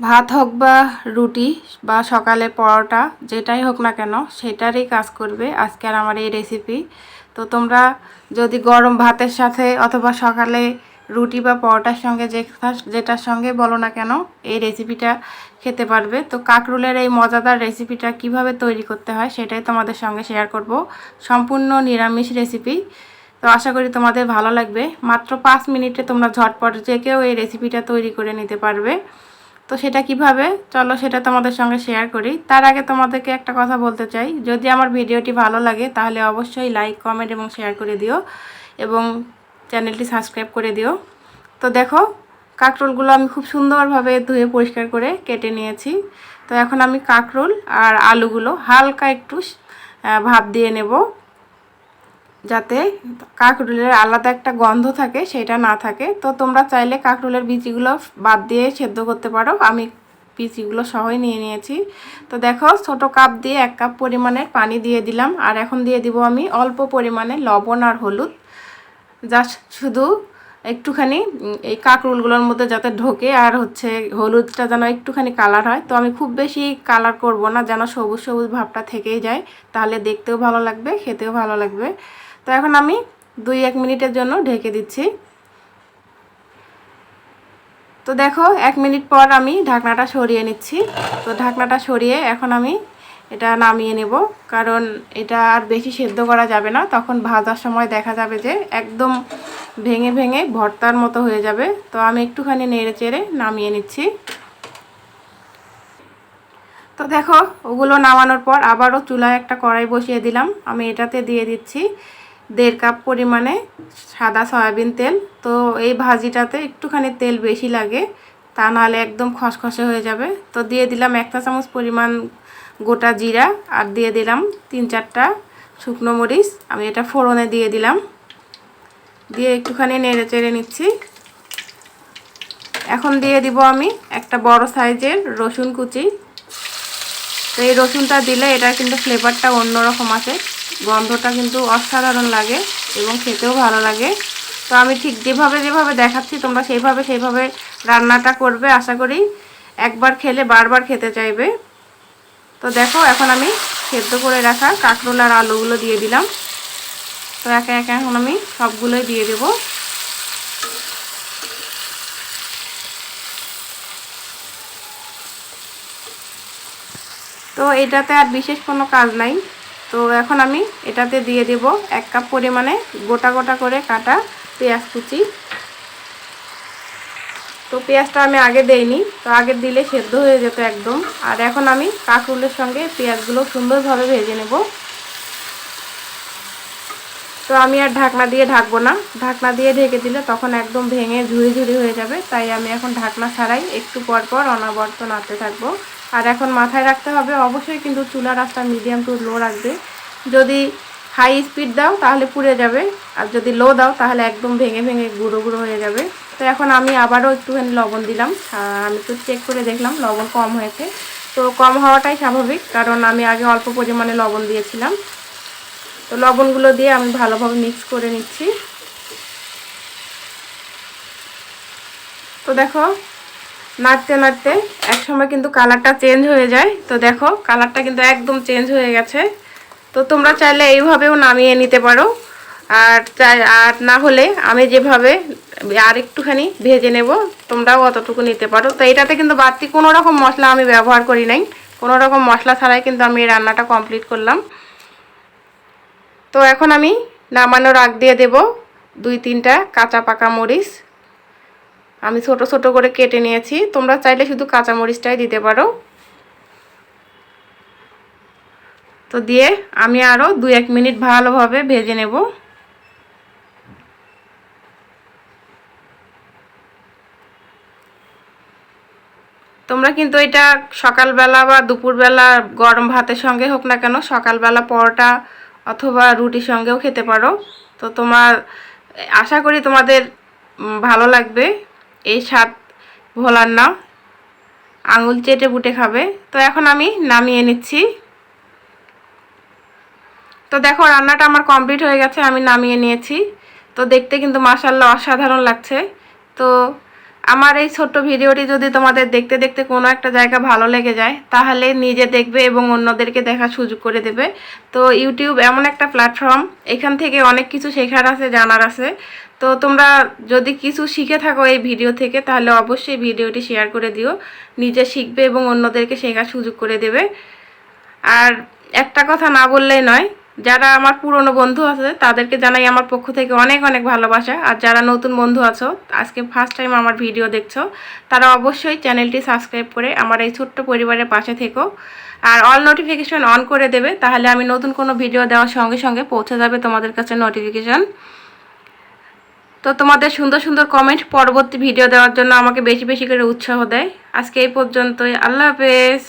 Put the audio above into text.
ভাত হোক বা রুটি বা সকালে পরোটা, যেটাই হোক না কেন, সেটারই কাজ করবে আজকের আমার এই রেসিপি তো তোমরা যদি গরম ভাতের সাথে অথবা সকালে রুটি বা পরোটার সঙ্গে যে যেটার সঙ্গে বলো না কেন, এই রেসিপিটা খেতে পারবে। তো কাকরুলের এই মজাদার রেসিপিটা কীভাবে তৈরি করতে হয়, সেটাই তোমাদের সঙ্গে শেয়ার করব। সম্পূর্ণ নিরামিষ রেসিপি তো আশা করি তোমাদের ভালো লাগবে। মাত্র পাঁচ মিনিটে তোমরা ঝটপট যে কেউ এই রেসিপিটা তৈরি করে নিতে পারবে। তো সেটা কীভাবে? চলো সেটা তোমাদের সঙ্গে শেয়ার করি। তার আগে তোমাদেরকে একটা কথা বলতে চাই। যদি আমার ভিডিওটি ভালো লাগে, তাহলে অবশ্যই লাইক কমেন্ট এবং শেয়ার করে দিও এবং চ্যানেলটি সাবস্ক্রাইব করে দিও। তো দেখো, কাঁকরোলগুলো আমি খুব সুন্দরভাবে ধুয়ে পরিষ্কার করে কেটে নিয়েছি। তো এখন আমি কাঁকরোল আর আলুগুলো হালকা একটু ভাপ দিয়ে নেব। যাতে কাঁকরুলের আলাদা একটা গন্ধ থাকে, সেটা না থাকে। তো তোমরা চাইলে কাঁকরুলের বিচিগুলো বাদ দিয়ে সেদ্ধ করতে পারো। আমি পিচিগুলো সহই নিয়ে নিয়েছি। তো দেখো, ছোট কাপ দিয়ে এক কাপ পরিমাণের পানি দিয়ে দিলাম। আর এখন দিয়ে দিব আমি অল্প পরিমাণে লবণ আর হলুদ। জাস্ট শুধু একটুখানি এই কাঁকরুলগুলোর মধ্যে যাতে ঢোকে আর হচ্ছে হলুদটা যেন একটুখানি কালার হয়। তো আমি খুব বেশি কালার করব না, যেন সবুজ সবুজ ভাবটা থেকেই যায়। তাহলে দেখতেও ভালো লাগবে, খেতেও ভালো লাগবে। তো এখন আমি দুই এক মিনিটের জন্য ঢেকে দিচ্ছি। তো দেখো, এক মিনিট পর আমি ঢাকনাটা সরিয়ে নিচ্ছি। তো ঢাকনাটা সরিয়ে এখন আমি এটা নামিয়ে নেব। কারণ এটা আর বেশি সেদ্ধ করা যাবে না। তখন ভাজার সময় দেখা যাবে যে একদম ভেঙে ভেঙে ভর্তার মতো হয়ে যাবে। তো আমি একটুখানি নেড়ে চেড়ে নামিয়ে নিচ্ছি। তো দেখো, ওগুলো নামানোর পর আবারও চুলায় একটা কড়াই বসিয়ে দিলাম। আমি এটাতে দিয়ে দিচ্ছি দেড় কাপ পরিমাণে সাদা সয়াবিন তেল। তো এই ভাজিটাতে একটুখানি তেল বেশি লাগে, তা নাহলে একদম খসখসে হয়ে যাবে। তো দিয়ে দিলাম একটা চামচ পরিমাণ গোটা জিরা আর দিয়ে দিলাম তিন চারটা শুকনো মরিচ। আমি এটা ফোড়নে দিয়ে দিলাম। দিয়ে একটুখানি নেড়ে চেড়ে নিচ্ছি। এখন দিয়ে দিব আমি একটা বড় সাইজের রসুন কুচি। তো এই রসুনটা দিলে এটা কিন্তু ফ্লেভারটা অন্যরকম আছে গন্ধটা কিন্তু অসাধারণ লাগে এবং খেতেও ভালো লাগে। তো আমি ঠিক যেভাবে যেভাবে দেখাচ্ছি, তোমরা সেইভাবে সেইভাবে রান্নাটা করবে, আশা করি একবার খেলে বারবার খেতে চাইবে। তো দেখো, এখন আমি সেদ্ধ করে রাখা কাঁকরোল আর আলুগুলো দিয়ে দিলাম। তো একে একে এখন আমি সবগুলোই দিয়ে দেবো। তো এটাতে আর বিশেষ কোনো কাজ নাই। তো এখন আমি এটাতে দিয়ে দেব এক কাপ পরিমাণে গোটা গোটা করে কাটা পেঁয়াজ কুচি। তো পেঁয়াজটা আমি আগে দেইনি, তো আগে দিলে সেদ্ধ হয়ে যেত একদম। আর এখন আমি কাঁকরুলের সঙ্গে পেঁয়াজগুলো সুন্দরভাবে ভেজে নেব। তো আমি আর ঢাকনা দিয়ে ঢাকবো না। ঢাকনা দিয়ে ঢেকে দিলে তখন একদম ভেঙে ঝুড়ি ঝুড়ি হয়ে যাবে। তাই আমি এখন ঢাকনা ছাড়াই একটু পর পর অনাবর্ত নাড়তে থাকব। আর এখন মাথায় রাখতে হবে, অবশ্যই কিন্তু চুলার আঁচটা মিডিয়াম টু লো রাখবে। যদি হাই স্পিড দাও, তাহলে পুড়ে যাবে। আর যদি লো দাও, তাহলে একদম ভেঙে ভেঙে গুঁড়ো গুঁড়ো হয়ে যাবে। তো এখন আমি আবারও একটুখানি লবণ দিলাম। আমি তো চেক করে দেখলাম, লবণ কম হয়েছে। তো কম হওয়াটাই স্বাভাবিক, কারণ আমি আগে অল্প পরিমাণে লবণ দিয়েছিলাম। তো লবণগুলো দিয়ে আমি ভালোভাবে মিক্স করে নিচ্ছি। তো দেখো নাড়তে নাড়তে একসময় কিন্তু কালারটা চেঞ্জ হয়ে যায়। তো দেখো, কালারটা কিন্তু একদম চেঞ্জ হয়ে গেছে। তো তোমরা চাইলে এইভাবেও নামিয়ে নিতে পারো। আর চাই, আর না হলে আমি যেভাবে আর একটুখানি ভেজে নেব, তোমরাও অতটুকু নিতে পারো। তো এটাতে কিন্তু বাড়তি কোনো রকম মশলা আমি ব্যবহার করি নাই। কোনো রকম মশলা ছাড়াই কিন্তু আমি এই রান্নাটা কমপ্লিট করলাম। তো এখন আমি নামানোর আগ দিয়ে দেব দুই তিনটা কাঁচা পাকা মরিচ। আমি ছোট ছোট করে কেটে নিয়েছি। তোমরা চাইলে শুধু কাঁচামরিচটাই দিতে পারো। তো দিয়ে আমি আরও দু এক মিনিট ভালোভাবে ভেজে নেব। তোমরা কিন্তু এটা সকালবেলা বা দুপুরবেলা গরম ভাতের সঙ্গে হোক না কেন, সকালবেলা পরোটা অথবা রুটির সঙ্গেও খেতে পারো। তো তোমার, আশা করি তোমাদের ভালো লাগবে। এই স্বাদ ভোলার না। আঙুল চেটে বুটে খাবে। তো এখন আমি নামিয়ে নিচ্ছি। তো দেখো, রান্নাটা আমার কমপ্লিট হয়ে গেছে, আমি নামিয়ে নিয়েছি। তো দেখতে কিন্তু মাসাল্লাহ অসাধারণ লাগছে। তো আমার এই ছোট্ট ভিডিওটি যদি তোমাদের দেখতে দেখতে কোনো একটা জায়গা ভালো লেগে যায়, তাহলে নিজে দেখবে এবং অন্যদেরকে দেখার সুযোগ করে দেবে। তো ইউটিউব এমন একটা প্ল্যাটফর্ম, এখান থেকে অনেক কিছু শেখার আছে, জানার আছে। তো তোমরা যদি কিছু শিখে থাকো এই ভিডিও থেকে, তাহলে অবশ্যই ভিডিওটি শেয়ার করে দিও। নিজে শিখবে এবং অন্যদেরকে শেখার সুযোগ করে দেবে। আর একটা কথা না বললেই নয়, যারা আমার পুরনো বন্ধু আছে, তাদেরকে জানাই আমার পক্ষ থেকে অনেক অনেক ভালোবাসা। আর যারা নতুন বন্ধু আছো, আজকে ফার্স্ট টাইম আমার ভিডিও দেখছ, তারা অবশ্যই চ্যানেলটি সাবস্ক্রাইব করে আমার এই ছোট্ট পরিবারের পাশে থেকো। আর অল নোটিফিকেশন অন করে দেবে, তাহলে আমি নতুন কোনো ভিডিও দেওয়ার সঙ্গে সঙ্গে পৌঁছে যাবে তোমাদের কাছে নোটিফিকেশন তো তোমাদের সুন্দর সুন্দর কমেন্ট পরবর্তী ভিডিও দেওয়ার জন্য আমাকে বেশি বেশি করে উৎসাহ দেয়। আজকে এই পর্যন্তই। আল্লাহ হাফেজ।